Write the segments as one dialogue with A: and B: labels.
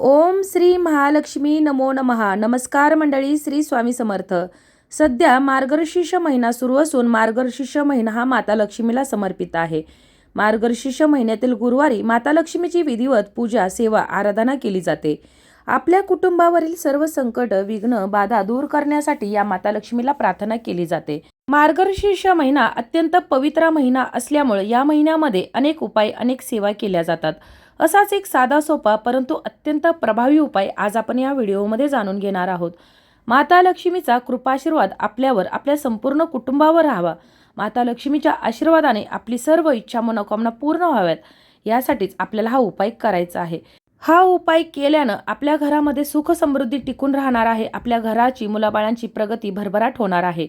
A: ओम श्री महालक्ष्मी नमो नमहा नमस्कार मंडळी श्री स्वामी समर्थ. सध्या मार्गशीर्ष महिना सुरू असून मार्गशीर्ष महिना हा माता लक्ष्मीला समर्पित आहे. मार्गशीर्ष महिन्यातील गुरुवारी माता लक्ष्मीची विधिवत पूजा सेवा आराधना केली जाते. आपल्या कुटुंबावरील सर्व संकट विघ्न बाधा दूर करण्यासाठी या माता लक्ष्मीला प्रार्थना केली जाते. मार्गशीर्ष महिना अत्यंत पवित्र महिना असल्यामुळे या महिन्यामध्ये अनेक उपाय अनेक सेवा केल्या जातात. असाच एक साधा सोपा परंतु अत्यंत प्रभावी उपाय आज आपण या व्हिडिओमध्ये जाणून घेणार आहोत. माता लक्ष्मीचा कृपाशीर्वाद आपल्यावर आपल्या संपूर्ण कुटुंबावर राहावा. माता लक्ष्मीच्या आशीर्वादाने आपली सर्व इच्छा मनोकामना पूर्ण व्हाव्यात. यासाठीच आपल्याला हा उपाय करायचा आहे. हा उपाय केल्यानं आपल्या घरामध्ये सुख समृद्धी टिकून राहणार आहे. आपल्या घराची मुलाबाळांची प्रगती भरभराट होणार आहे.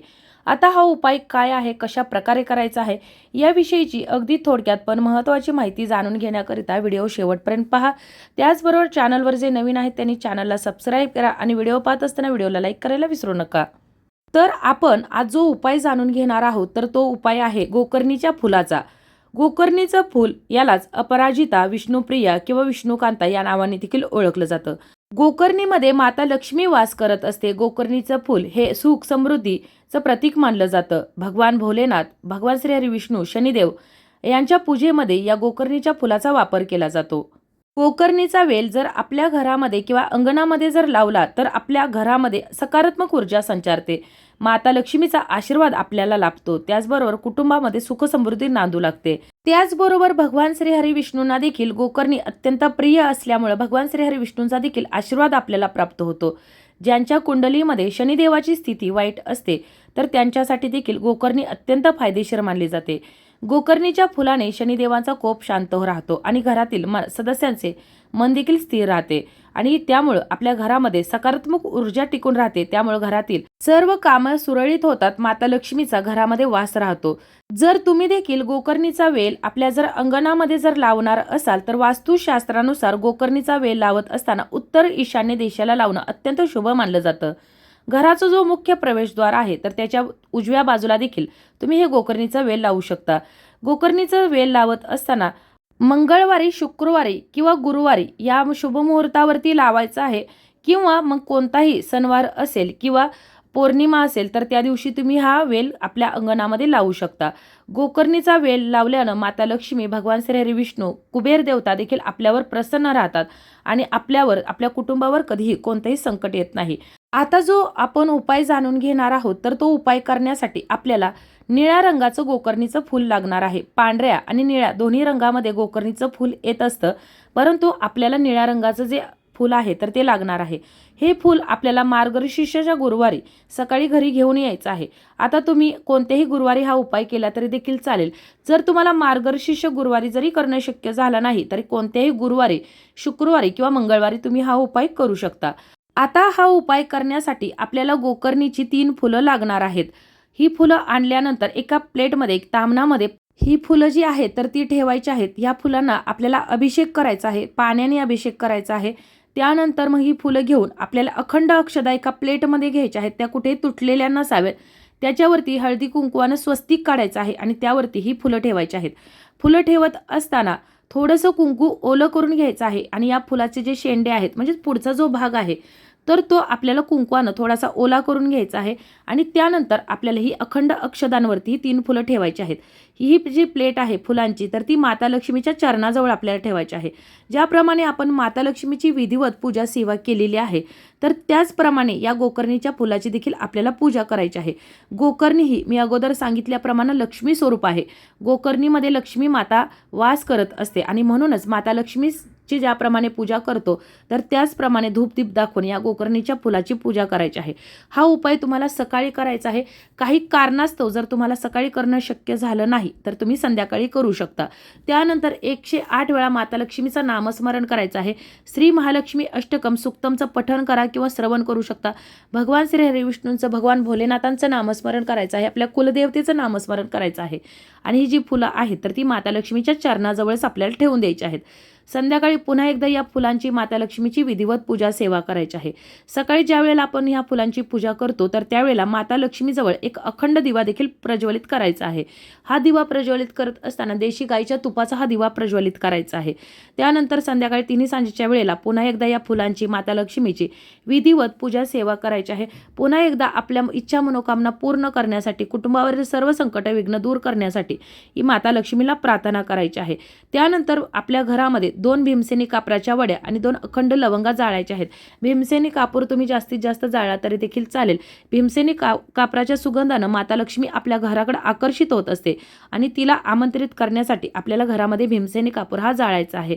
A: आता हा उपाय काय आहे कशा प्रकारे करायचा आहे याविषयीची अगदी थोडक्यात पण महत्त्वाची माहिती जाणून घेण्याकरिता व्हिडिओ शेवटपर्यंत पहा. त्याचबरोबर चॅनलवर जे नवीन आहेत त्यांनी चॅनलला सबस्क्राईब करा आणि व्हिडिओ पाहत असताना व्हिडिओला लाईक करायला विसरू नका. तर आपण आज जो उपाय जाणून घेणार आहोत तर तो उपाय आहे गोकर्णीच्या फुलाचा. गोकर्णीचं फूल यालाच अपराजिता विष्णुप्रिया किंवा विष्णुकांता या नावाने देखील ओळखलं जातं. गोकर्णीमध्ये माता लक्ष्मी वास करत असते. गोकर्णीचं फूल हे सुख समृद्धीचं प्रतीक मानलं जातं. भगवान भोलेनाथ भगवान श्रीहरी विष्णू शनिदेव यांच्या पूजेमध्ये या गोकर्णीच्या फुलाचा वापर केला जातो. गोकर्णीचा वेल जर आपल्या घरामध्ये किंवा अंगणामध्ये जर लावला तर आपल्या घरामध्ये सकारात्मक ऊर्जा संचारते. माता लक्ष्मीचा आशीर्वाद आपल्याला लाभतो. त्याचबरोबर कुटुंबामध्ये सुख समृद्धी नांदू लागते. त्याचबरोबर भगवान श्रीहरी विष्णूंना देखील गोकर्णी अत्यंत प्रिय असल्यामुळे भगवान श्रीहरी विष्णूंचा देखील आशीर्वाद आपल्याला प्राप्त होतो. ज्यांच्या कुंडलीमध्ये शनिदेवाची स्थिती वाईट असते तर त्यांच्यासाठी देखील गोकर्णी अत्यंत फायदेशीर मानली जाते. गोकर्णीच्या फुलाने शनिदेवांचा कोप शांत राहतो आणि घरातील म सदस्यांचे मन देखील स्थिर राहते. आणि त्यामुळं आपल्या घरामध्ये सकारात्मक ऊर्जा टिकून राहते. त्यामुळे घरातील सर्व कामं सुरळीत होतात. माता लक्ष्मीचा घरामध्ये वास राहतो. जर तुम्ही देखील गोकर्णीचा वेल आपल्या जर अंगणामध्ये जर लावणार असाल तर वास्तुशास्त्रानुसार गोकर्णीचा वेल लावत असताना उत्तर ईशान्य देशाला लावणं अत्यंत शुभ मानलं जातं. घराचा जो मुख्य प्रवेशद्वार आहे तर त्याच्या उजव्या बाजूला देखील तुम्ही हे गोकर्णीचा वेल लावू शकता. गोकर्णीचा वेल लावत असताना मंगळवारी शुक्रवारी किंवा गुरुवारी या शुभमुहूर्तावरती लावायचं आहे किंवा मग कोणताही सणवार असेल किंवा पौर्णिमा असेल तर त्या दिवशी तुम्ही हा वेल आपल्या अंगणामध्ये लावू शकता. गोकर्णीचा वेल लावल्यानं माता लक्ष्मी भगवान श्री विष्णू कुबेर देवता देखील आपल्यावर प्रसन्न राहतात आणि आपल्यावर आपल्या कुटुंबावर कधीही कोणतंही संकट येत नाही. आता जो आपण उपाय जाणून घेणार आहोत तर तो उपाय करण्यासाठी आपल्याला निळ्या रंगाचं गोकर्णीचं फूल लागणार आहे. पांढऱ्या आणि निळ्या दोन्ही रंगामध्ये गोकर्णीचं फूल येत असतं. परंतु आपल्याला निळ्या रंगाचं जे फूल आहे तर ते लागणार आहे. हे फूल आपल्याला मार्गशीर्षच्या गुरुवारी सकाळी घरी घेऊन यायचं आहे. आता तुम्ही कोणत्याही गुरुवारी हा उपाय केला तरी देखील चालेल. जर तुम्हाला मार्गशीर्ष गुरुवारी जरी करणं शक्य झालं नाही तरी कोणत्याही गुरुवारी शुक्रवारी किंवा मंगळवारी तुम्ही हा उपाय करू शकता. आता हा उपाय करण्यासाठी आपल्याला गोकर्णीची तीन फुलं लागणार आहेत. ही फुलं आणल्यानंतर एका प्लेटमध्ये एक तामणामध्ये ही फुलं जी आहेत तर ती ठेवायची आहेत. या फुलांना आपल्याला अभिषेक करायचा आहे पाण्याने अभिषेक करायचा आहे. त्यानंतर मग ही फुलं घेऊन आपल्याला अखंड अक्षदा एका प्लेटमध्ये घ्यायच्या आहेत. त्या कुठे तुटलेल्या नसाव्यात. त्याच्यावरती हळदी कुंकवानं स्वस्तिक काढायचं आहे आणि त्यावरती ही फुलं ठेवायची आहेत. फुलं ठेवत असताना थोडंसं कुंकू ओलं करून घ्यायचं आहे आणि या फुलाचे जे शेंडे आहेत म्हणजे पुढचा जो भाग आहे तर तो आपल्याला कुंकवानं थोडासा ओला करून घ्यायचा आहे आणि त्यानंतर आपल्याला ही अखंड अक्षदांवरती तीन फुलं ठेवायची आहेत. ही जी प्लेट आहे फुलांची तर ती माता लक्ष्मीच्या चरणाजवळ आपल्याला ठेवायची आहे. ज्याप्रमाणे आपण माता लक्ष्मीची विधिवत पूजा सेवा केलेली आहे तर त्याचप्रमाणे या गोकर्णीच्या फुलाची देखील आपल्याला पूजा करायची आहे. गोकर्णी ही मी अगोदर सांगितल्याप्रमाणे लक्ष्मी स्वरूप आहे. गोकर्णीमध्ये लक्ष्मी माता वास करत असते आणि म्हणूनच माता लक्ष्मी ची ज्याप्रमाणे पूजा करतो तर त्याचप्रमाणे धूपदीप दाखवून या गोकर्णीच्या फुलाची पूजा करायची आहे. हा उपाय तुम्हाला सकाळी करायचा आहे. काही कारणास्तव जर तुम्हाला सकाळी करणं शक्य झालं नाही तर तुम्ही संध्याकाळी करू शकता. त्यानंतर एकशे आठ वेळा माता लक्ष्मीचं नामस्मरण करायचं आहे. श्री महालक्ष्मी अष्टकम सुक्तमचं पठण करा किंवा श्रवण करू शकता. भगवान श्री हरिविष्णूंचं भगवान भोलेनाथांचं नामस्मरण करायचं आहे. आपल्या कुलदेवतेचं नामस्मरण करायचं आहे. आणि ही जी फुलं आहेत तर ती माता लक्ष्मीच्या चरणाजवळच आपल्याला ठेवून द्यायची आहेत. संध्याकाळी पुन्हा एकदा या फुलांची माता लक्ष्मीची विधिवत पूजा सेवा करायची आहे. सकाळी ज्या वेळेला आपण ह्या फुलांची पूजा करतो तर त्यावेळेला माता लक्ष्मीजवळ एक अखंड दिवा देखील प्रज्वलित करायचा आहे. हा दिवा प्रज्वलित करत असताना देशी गाईच्या तुपाचा हा दिवा प्रज्वलित करायचा आहे. त्यानंतर संध्याकाळी तिन्ही सांजेच्या वेळेला पुन्हा एकदा या फुलांची माता लक्ष्मीची विधिवत पूजा सेवा करायची आहे. पुन्हा एकदा आपल्या इच्छा मनोकामना पूर्ण करण्यासाठी कुटुंबावरील सर्व संकट विघ्न दूर करण्यासाठी ही माता लक्ष्मीला प्रार्थना करायची आहे. त्यानंतर आपल्या घरामध्ये दोन भीमसेनी कापराच्या वड्या आणि दोन अखंड लवंगा जाळायच्या आहेत. भीमसेनी कापूर तुम्ही जास्तीत जास्त जाळला तरी देखील चालेल. भीमसेनी का कापराच्या सुगंधानं माता लक्ष्मी आपल्या घराकडे आकर्षित होत असते आणि तिला आमंत्रित करण्यासाठी आपल्याला घरामध्ये भीमसेनी कापूर हा जाळायचा आहे.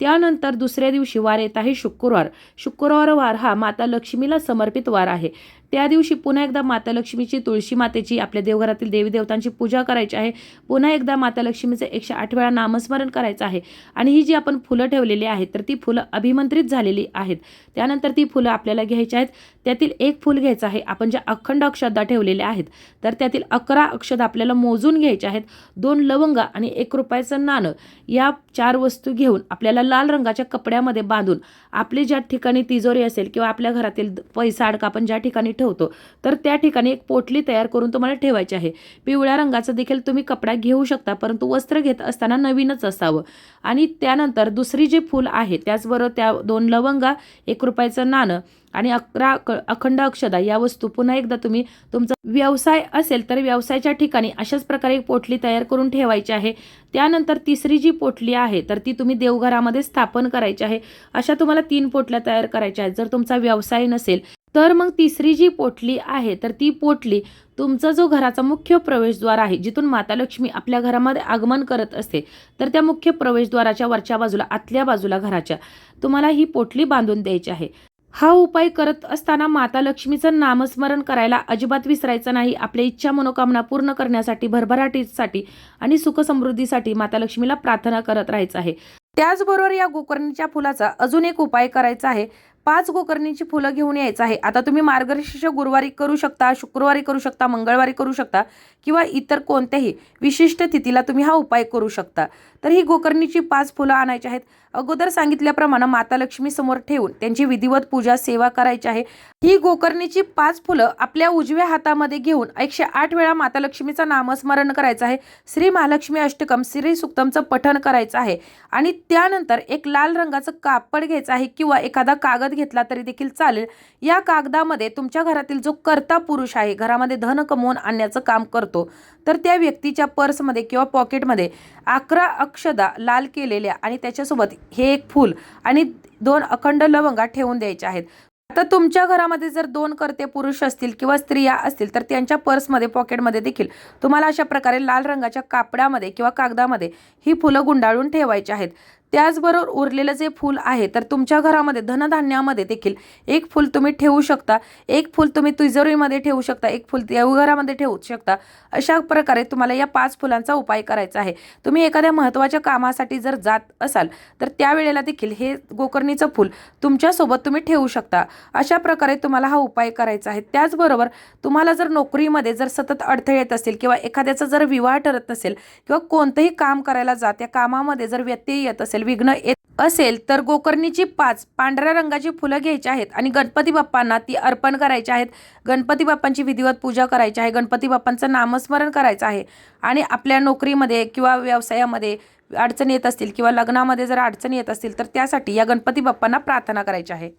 A: त्यानंतर दुसऱ्या दिवशी वार येत आहे शुक्रवार. शुक्रवार वार हा माता लक्ष्मीला समर्पित वार आहे. त्या दिवशी पुन्हा एकदा माता लक्ष्मीची तुळशी मातेची आपल्या देवघरातील देवी देवतांची पूजा करायची आहे. पुन्हा एकदा माता लक्ष्मीचं एकशे आठ वेळा नामस्मरण करायचं आहे. आणि ही जी आपण फुलं ठेवलेली आहेत तर ती फुलं अभिमंत्रित झालेली आहेत. त्यानंतर ती फुलं आपल्याला घ्यायची आहेत. त्यातील एक फुल घ्यायचं आहे. आपण ज्या अखंड अक्षदा ठेवलेल्या आहेत तर त्यातील अकरा अक्षद आपल्याला मोजून घ्यायच्या आहेत. दोन लवंगा आणि एक रुपयाचं नाणं. या चार वस्तू घेऊन आपल्याला लाल रंगाच्या कपड्यामध्ये बांधून आपली ज्या ठिकाणी तिजोरी असेल किंवा आपल्या घरातील पैसा अडका आपण ज्या ठिकाणी ठेवतो तर त्या ठिकाणी एक पोटली तयार करून तुम्हाला ठेवायची आहे. पिवळ्या रंगाचं देखील तुम्ही कपडा घेऊ शकता परंतु वस्त्र घेत असताना नवीनच असावं. आणि त्यानंतर दुसरी जी फूल आहे त्याचबरोबर त्या दोन लवंगा एक रुपयाचं नाणं आणि अकरा अक- अखंड अक्षदा या वस्तू पुन्हा एकदा तुम्ही तुमचा व्यवसाय असेल तर व्यवसायाच्या ठिकाणी अशाच प्रकारे एक पोटली तयार करून ठेवायची आहे. त्यानंतर तिसरी जी पोटली आहे तर ती तुम्ही देवघरामध्ये स्थापन करायची आहे. अशा तुम्हाला तीन पोटल्या तयार करायच्या आहेत. जर तुमचा व्यवसाय नसेल तर मग तिसरी जी पोटली आहे तर ती पोटली तुमचा जो घराचा मुख्य प्रवेशद्वार आहे जिथून माता लक्ष्मी आपल्या घरामध्ये आगमन करत असते तर त्या मुख्य प्रवेशद्वाराच्या वरच्या बाजूला आतल्या बाजूला घराच्या तुम्हाला ही पोटली बांधून द्यायची आहे. हा उपाय करत असताना माता लक्ष्मीचं नामस्मरण करायला अजिबात विसरायचं नाही. आपल्या इच्छा मनोकामना पूर्ण करण्यासाठी भरभराटीसाठी आणि सुखसमृद्धीसाठी माता लक्ष्मीला प्रार्थना करत राहायचं आहे. त्याचबरोबर या गोकर्णीच्या फुलाचा अजून एक उपाय करायचा आहे. पाच गोकर्णीची फुलं घेऊन यायचं आहे. आता तुम्ही मार्गशीर्ष गुरुवारी करू शकता शुक्रवारी करू शकता मंगळवारी करू शकता किंवा इतर कोणत्याही विशिष्ट तिथीला तुम्ही हा उपाय करू शकता. तर ही गोकर्णीची पाच फुलं आणायची आहेत. अगोदर सांगितल्याप्रमाणे माता लक्ष्मी समोर ठेवून त्यांची विधिवत पूजा सेवा करायची आहे. ही गोकर्णीची पाच फुलं आपल्या उजव्या हातामध्ये घेऊन एकशे आठ वेळा माता लक्ष्मीचं नामस्मरण करायचं आहे. श्री महालक्ष्मी अष्टकम श्री सुक्तमचं पठण करायचं आहे. आणि त्यानंतर एक लाल रंगाचं कापड घ्यायचं आहे किंवा एखादा कागद घेतला तरी देखील चालेल. या कागदामध्ये तुमच्या घरातील जो कर्ता पुरुष आहे घरामध्ये धन कमवून आणण्याचं काम करतो. तर त्या व्यक्तीच्या पर्समध्ये किंवा पॉकेटमध्ये अकरा अक्षदा लाल केलेल्या आणि त्याच्यासोबत हे एक फूल आणि दोन अखंड लवंगा ठेवून द्यायच्या आहेत. आता तुमच्या घरामध्ये जर दोन करते पुरुष असतील किंवा स्त्रिया असतील तर त्यांच्या पर्समध्ये पॉकेटमध्ये देखील तुम्हाला अशा प्रकारे लाल रंगाच्या कापडामध्ये किंवा कागदामध्ये ही फुलं गुंडाळून ठेवायची आहेत. त्याचबरोबर उरलेलं जे फूल आहे तर तुमच्या घरामध्ये धनधान्यामध्ये देखील एक फूल तुम्ही ठेवू शकता. एक फूल तुम्ही तिजोरीमध्ये ठेवू शकता एक फूल देवघरामध्ये ठेवू शकता. अशा प्रकारे तुम्हाला या पाच फुलांचा उपाय करायचा आहे. तुम्ही एखाद्या महत्त्वाच्या कामासाठी जर जात असाल तर त्यावेळेला देखील हे गोकर्णीचं फूल तुमच्यासोबत तुम्ही ठेवू शकता. अशा प्रकारे तुम्हाला हा उपाय करायचा आहे. त्याचबरोबर तुम्हाला जर नोकरीमध्ये जर सतत अडथळे येत असतील किंवा एखाद्याचा जर विवाह ठरत नसेल किंवा कोणतंही काम करायला जात त्या कामामध्ये जर व्यत्यय येत असेल विघ्न येत असेल तर गोकर्णीची पाच पांढऱ्या रंगाची फुलं घ्यायची आहेत आणि गणपती बाप्पांना ती अर्पण करायची आहेत. गणपती बाप्पांची विधिवत पूजा करायची आहे. गणपती बाप्पांचं नामस्मरण करायचं आहे. आणि आपल्या नोकरीमध्ये किंवा व्यवसायामध्ये अडचणी येत असतील किंवा लग्नामध्ये जर अडचणी येत असतील तर त्यासाठी या गणपती बाप्पांना प्रार्थना करायची आहे.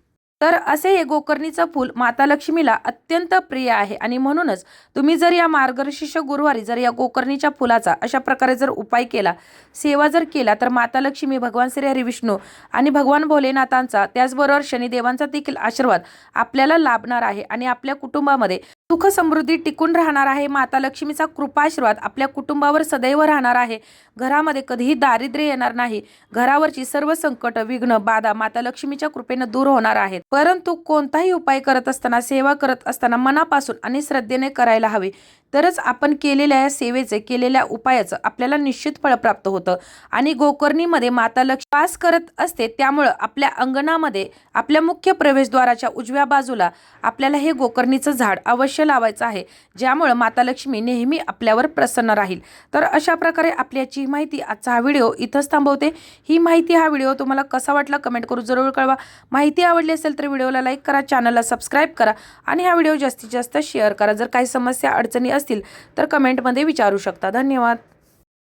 A: तर असे हे गोकर्णीचं फूल माता लक्ष्मीला अत्यंत प्रिय आहे. आणि म्हणूनच तुम्ही जर या मार्गशीर्ष गुरुवारी जर या गोकर्णीच्या फुलाचा अशा प्रकारे जर उपाय केला सेवा जर केला तर माता लक्ष्मी भगवान श्री हरिविष्णू आणि भगवान भोलेनाथांचा त्याचबरोबर शनिदेवांचा देखील आशीर्वाद आपल्याला लाभणार आहे आणि आपल्या कुटुंबामध्ये सुख समृद्धी टिकून राहणार आहे. माता लक्ष्मीचा कृपाशीर्वाद आपल्या कुटुंबावर सदैव राहणार आहे. घरामध्ये कधीही दारिद्र्य येणार नाही. घरावरची सर्व संकट विघ्न बाधा माता लक्ष्मीच्या कृपेनं दूर होणार आहेत. परंतु कोणताही उपाय करत असताना सेवा करत असताना मनापासून आणि श्रद्धेने करायला हवे. तरच आपण केलेल्या या सेवेचे केलेल्या उपायाचं आपल्याला निश्चित फळ प्राप्त होतं. आणि गोकर्णीमध्ये माता लक्ष्मी पास करत असते त्यामुळं आपल्या अंगणामध्ये आपल्या मुख्य प्रवेशद्वाराच्या उजव्या बाजूला आपल्याला हे गोकर्णीचं झाड अवश्य लावायचं आहे. ज्यामुळं माता लक्ष्मी नेहमी आपल्यावर प्रसन्न राहील. तर अशा प्रकारे आपल्याची माहिती आजचा हा व्हिडिओ इथंच थांबवते. ही माहिती हा व्हिडिओ तुम्हाला कसा वाटला कमेंट करून जरूर कळवा. माहिती आवडली असेल असेल तर व्हिडिओला लाईक करा चॅनलला सबस्क्राईब करा आणि हा व्हिडिओ जास्तीत जास्त शेअर करा. जर काही समस्या अडचणी असतील तर कमेंटमध्ये विचारू शकता. धन्यवाद.